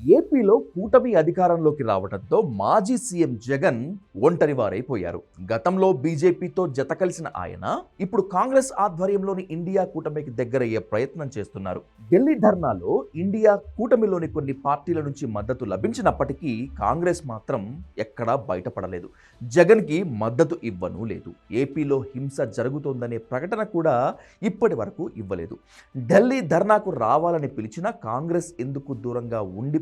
ఏపీలో కూటమి అధికారంలోకి రావడంతో మాజీ సీఎం జగన్ ఒంటరి వారైపోయారు గతంలో బీజేపీతో జత కలిసిన ఆయన ఇప్పుడు కాంగ్రెస్ ఆధ్వర్యంలోని ఇండియా కూటమికి దగ్గరయ్యే ప్రయత్నం చేస్తున్నారు. ఢిల్లీ ధర్నాలో ఇండియా కూటమిలోని కొన్ని పార్టీల నుంచి మద్దతు లభించినప్పటికీ కాంగ్రెస్ మాత్రం ఎక్కడా బయటపడలేదు. జగన్కి మద్దతు ఇవ్వను లేదు. ఏపీలో హింస జరుగుతోందనే ప్రకటన కూడా ఇప్పటి వరకు ఇవ్వలేదు. ఢిల్లీ ధర్నాకు రావాలని పిలిచినా కాంగ్రెస్ ఎందుకు దూరంగా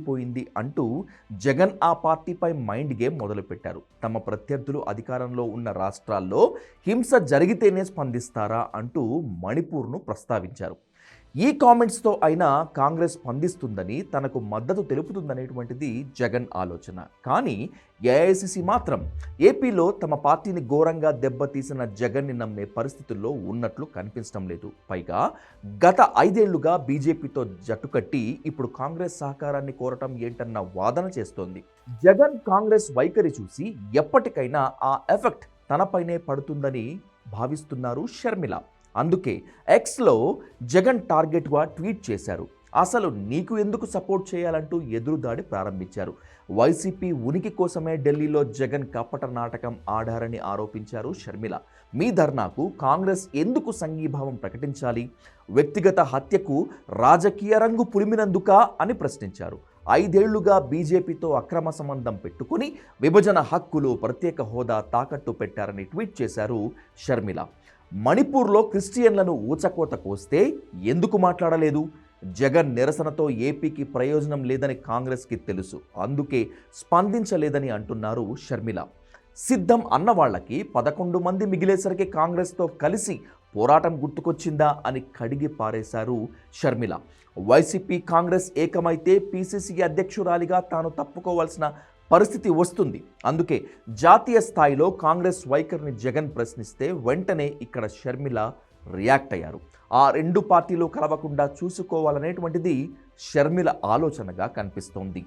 ఉండిపోయింది అంటూ జగన్ ఆ పార్టీపై మైండ్ గేమ్ మొదలుపెట్టారు. తమ ప్రత్యర్థులు అధికారంలో ఉన్న రాష్ట్రాల్లో హింస జరిగితేనే స్పందిస్తారా అంటూ మణిపూర్ను ప్రస్తావించారు. ఈ కామెంట్స్తో అయినా కాంగ్రెస్ స్పందిస్తుందని తనకు మద్దతు తెలుపుతుందనేటువంటిది జగన్ ఆలోచన. కానీ ఏఐసిసి మాత్రం ఏపీలో తమ పార్టీని ఘోరంగా దెబ్బతీసిన జగన్ని నమ్మే పరిస్థితుల్లో ఉన్నట్లు కనిపించడం లేదు. పైగా గత ఐదేళ్ళుగా బీజేపీతో జట్టు కట్టి ఇప్పుడు కాంగ్రెస్ సహకారాన్ని కోరటం ఏంటన్న వాదన చేస్తోంది. జగన్ కాంగ్రెస్ వైఖరి చూసి ఎప్పటికైనా ఆ ఎఫెక్ట్ తనపైనే పడుతుందని భావిస్తున్నారు షర్మిల. అందుకే ఎక్స్లో జగన్ టార్గెట్గా ట్వీట్ చేశారు. అసలు నీకు ఎందుకు సపోర్ట్ చేయాలంటూ ఎదురుదాడి ప్రారంభించారు. వైసీపీ ఉనికి కోసమే ఢిల్లీలో జగన్ కప్పట నాటకం ఆడారని ఆరోపించారు షర్మిల. మీ ధర్నాకు కాంగ్రెస్ ఎందుకు సంఘీభావం ప్రకటించాలి? వ్యక్తిగత హత్యకు రాజకీయ రంగు పులిమినందుకా అని ప్రశ్నించారు. ఐదేళ్ళుగా బీజేపీతో అక్రమ సంబంధం పెట్టుకుని విభజన హక్కులు ప్రత్యేక హోదా తాకట్టు పెట్టారని ట్వీట్ చేశారు షర్మిల. మణిపూర్లో క్రిస్టియన్లను ఊచకోత కోస్తే ఎందుకు మాట్లాడలేదు? జగన్ నిరసనతో ఏపీకి ప్రయోజనం లేదని కాంగ్రెస్కి తెలుసు. అందుకే స్పందించలేదని అంటున్నారు షర్మిల. సిద్ధం అన్న వాళ్ళకి పదకొండు మంది మిగిలేసరికి కాంగ్రెస్తో కలిసి పోరాటం గుర్తుకొచ్చిందా అని కడిగి పారేశారు షర్మిల. వైసీపీ కాంగ్రెస్ ఏకమైతే పీసీసీ అధ్యక్షురాలిగా తాను తప్పుకోవాల్సిన పరిస్థితి వస్తుంది. అందుకే జాతీయ స్థాయిలో కాంగ్రెస్ వైఖరిని జగన్ ప్రశ్నిస్తే వెంటనే ఇక్కడ షర్మిల రియాక్ట్ అయ్యారు. ఆ రెండు పార్టీలు కలవకుండా చూసుకోవాలనేటువంటిది షర్మిల ఆలోచనగా కనిపిస్తోంది.